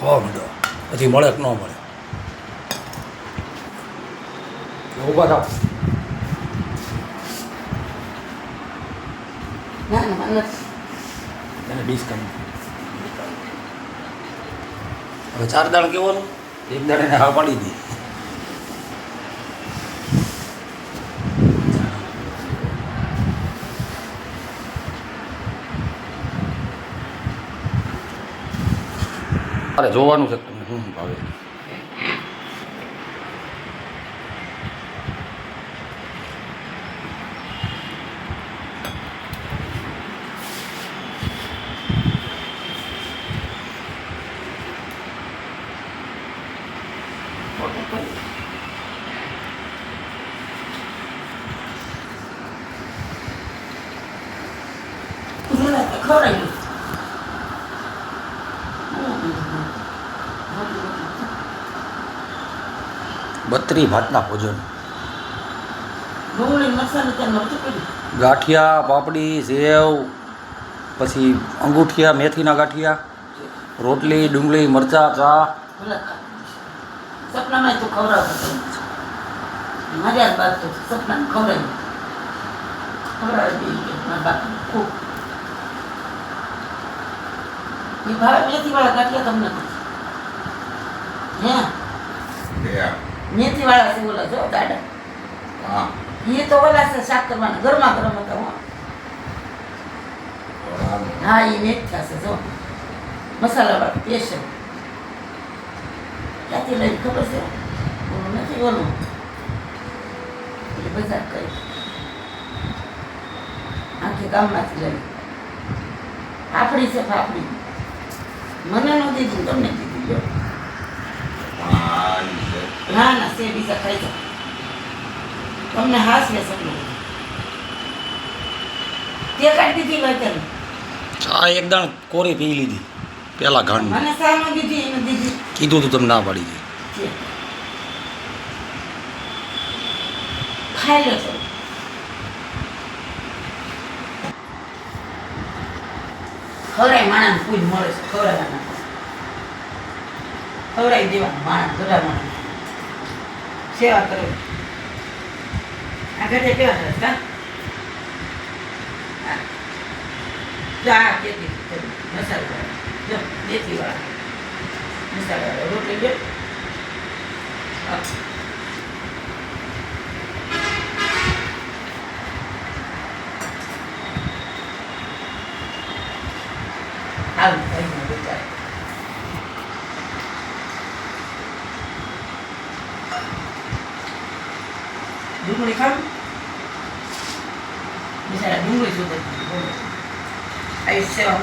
ખાવા માંડો પછી મળે કે ન મળે. ઊભા થાવ. એને ડિસ્કાઉન્ટ હવે ચાર દાણ કેવાનું? એક દાડે હા પાડી દી. અરે જોવાનું છે તમને શું ભાવે મને બત્રી ભાતના ભોજન. ગાંઠિયા પાપડી સેવ પછી અંગૂઠિયા મેથીના ગાંઠિયા રોટલી ડુંગળી મરચાં ચા. સપનામાં તું ખવડાવતો મારી આ બાત તો સપનામાં ખવડાવ્યું ખવડાવી દીધી મારા બાપને. ખૂબ. એ ભાવે મેથીવાળા ગાંઠિયા તમને કહું હે મેથીવાળા છે ઓલા જો હા. એ તો ઓલા છે શાક કરવાના ગરમા ગરમ હતા હો. હા એ મેથા છે જો. મસાલાવાળા સ્પેશિયલ. ક્યાંથી લઈને ખબર છે? ઓલું નથી ઓલું. એટલે બજાર કરી. આખી ગામમાંથી લઈ ફાફડી છે ફાફડી. મને ન દીધું તમને દીધું લ્યો ના ના સે બીજા ખાઈ જાઓ તમને હાસ લે તે કાઢી દીધી હોય આ એક દાણ કોરી પી લીધી પેલા ઘાણ મને સા દીધી એને દીધી કીધું તું તમને ના પાડી દે ખાઈ લો ખવડાય માણસ પૂજ મળે છે ખવડાવવાના ખવડાવી દેવાનું માણસ બધા માણસ સેવા કરો. આગળ ઘરે કેવા સરસ કા હા. જો આ કેતી મસાલા જો દેતી વાળા. મસાલા રોટલી જો. આવું ડુંગળી ખાવ બિચારા ડુંગળી સુધી. આવી સેવા